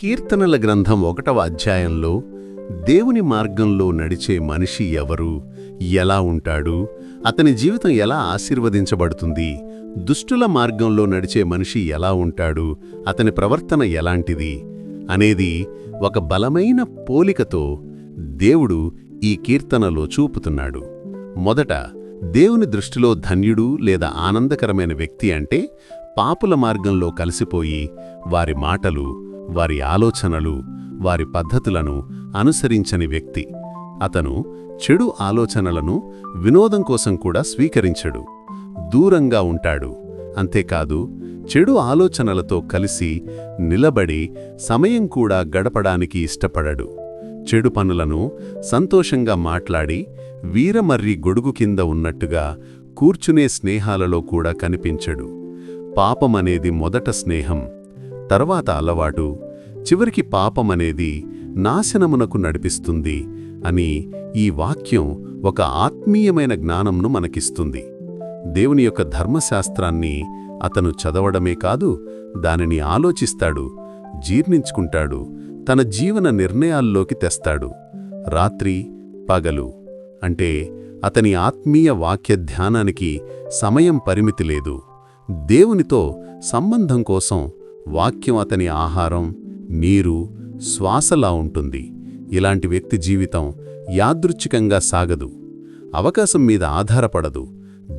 కీర్తనల గ్రంథం ఒకటవ అధ్యాయంలో దేవుని మార్గంలో నడిచే మనిషి ఎవరు? ఎలా ఉంటాడు? అతని జీవితం ఎలా ఆశీర్వదించబడుతుంది? దుష్టుల మార్గంలో నడిచే మనిషి ఎలా ఉంటాడు? అతని ప్రవర్తన ఎలాంటిది? అనేది ఒక బలమైన పోలికతో దేవుడు ఈ కీర్తనలో చూపుతున్నాడు. మొదట దేవుని దృష్టిలో ధన్యుడు లేదా ఆనందకరమైన వ్యక్తి అంటే పాపుల మార్గంలో కలిసిపోయి వారి మాటలు వారి ఆలోచనలు వారి పద్ధతులను అనుసరించని వ్యక్తి. అతను చెడు ఆలోచనలను వినోదం కోసం కూడా స్వీకరించడు. దూరంగా ఉంటాడు. అంతేకాదు చెడు ఆలోచనలతో కలిసి నిలబడి సమయం కూడా గడపడానికి ఇష్టపడడు. చెడు పనులను సంతోషంగా మాట్లాడి వీరమర్రి గొడుగు కింద ఉన్నట్టుగా కూర్చునే స్నేహాలలో కూడా కనిపించడు. పాపమనేది మొదట స్నేహం. తర్వాత అలవాటు చివరికి పాపమనేది నాశనమునకు నడిపిస్తుంది అని ఈ వాక్యం ఒక ఆత్మీయమైన జ్ఞానంను మనకిస్తుంది. దేవుని యొక్క ధర్మశాస్త్రాన్ని అతను చదవడమే కాదు దానిని ఆలోచిస్తాడు జీర్ణించుకుంటాడు తన జీవన నిర్ణయాల్లోకి తెస్తాడు. రాత్రి పగలు అంటే అతని ఆత్మీయ వాక్య ధ్యానానికి సమయం పరిమితి లేదు. దేవునితో సంబంధం కోసం వాక్యం అతని ఆహారం నీరు శ్వాసలా ఉంటుంది. ఇలాంటి వ్యక్తి జీవితం యాదృచ్ఛికంగా సాగదు. అవకాశం మీద ఆధారపడదు.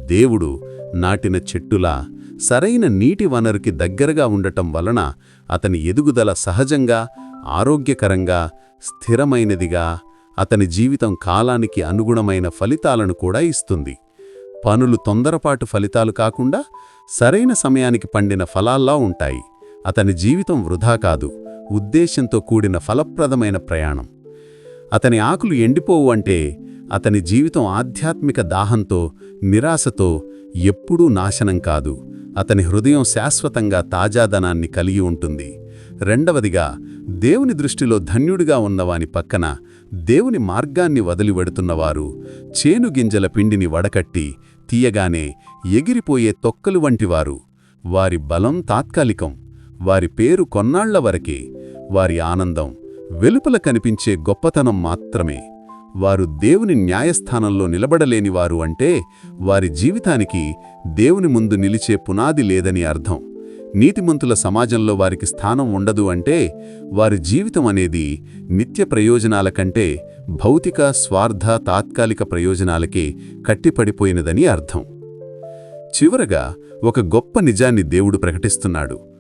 దేవుడు నాటిన చెట్టులా సరైన నీటి వనరుకి దగ్గరగా ఉండటం వలన అతని ఎదుగుదల సహజంగా ఆరోగ్యకరంగా స్థిరమైనదిగా అతని జీవితం కాలానికి అనుగుణమైన ఫలితాలను కూడా ఇస్తుంది. పనులు తొందరపాటు ఫలితాలు కాకుండా సరైన సమయానికి పండిన ఫలాల్లా ఉంటాయి. అతని జీవితం వృధా కాదు ఉద్దేశంతో కూడిన ఫలప్రదమైన ప్రయాణం. అతని ఆకులు ఎండిపోవు అంటే అతని జీవితం ఆధ్యాత్మిక దాహంతో నిరాశతో ఎప్పుడూ నాశనం కాదు. అతని హృదయం శాశ్వతంగా తాజాదనాన్ని కలిగి ఉంటుంది. రెండవదిగా దేవుని దృష్టిలో ధన్యుడిగా ఉన్నవాని పక్కన దేవుని మార్గాన్ని వదిలివెడుతున్నవారు చేనుగింజల పిండిని వడకట్టి తీయగానే ఎగిరిపోయే తొక్కలు వంటివారు. వారి బలం తాత్కాలికం. వారి పేరు కొన్నాళ్ళ వరకే వారి ఆనందం వెలుపల కనిపించే గొప్పతనం మాత్రమే. వారు దేవుని న్యాయస్థానంలో నిలబడలేనివారు అంటే వారి జీవితానికి దేవుని ముందు నిలిచే పునాది లేదని అర్థం. నీతిమంతుల సమాజంలో వారికి స్థానం ఉండదు అంటే వారి జీవితం అనేది నిత్య ప్రయోజనాల కంటే భౌతిక స్వార్థ తాత్కాలిక ప్రయోజనాలకే కట్టిపడిపోయినదని అర్థం. చివరగా ఒక గొప్ప నిజాన్ని దేవుడు ప్రకటిస్తున్నాడు.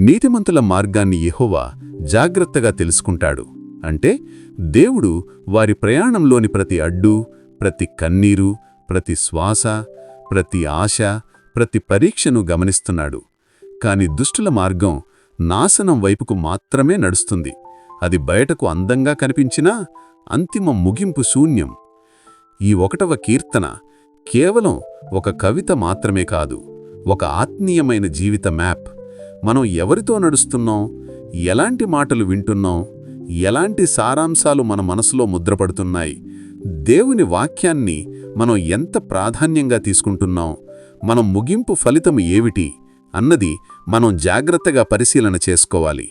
నీతిమంతుల మార్గాన్ని యెహోవా జాగ్రత్తగా తెలుసుకుంటాడు. అంటే దేవుడు వారి ప్రయాణంలోని ప్రతి అడ్డు ప్రతి కన్నీరు ప్రతి శ్వాస ప్రతి ఆశ ప్రతి పరీక్షను గమనిస్తున్నాడు. కాని దుష్టుల మార్గం నాశనం వైపుకు మాత్రమే నడుస్తుంది. అది బయటకు అందంగా కనిపించినా అంతిమ ముగింపు శూన్యం. ఈ ఒకటవ కీర్తన కేవలం ఒక కవిత మాత్రమే కాదు ఒక ఆత్మీయమైన జీవిత మ్యాప్. మనం ఎవరితో నడుస్తున్నాం? ఎలాంటి మాటలు వింటున్నాం? ఎలాంటి సారాంశాలు మన మనసులో ముద్రపడుతున్నాయి? దేవుని వాక్యాన్ని మనం ఎంత ప్రాధాన్యంగా తీసుకుంటున్నాం? మనం ముగింపు ఫలితం ఏమిటి? అన్నది మనం జాగ్రత్తగా పరిశీలన చేసుకోవాలి.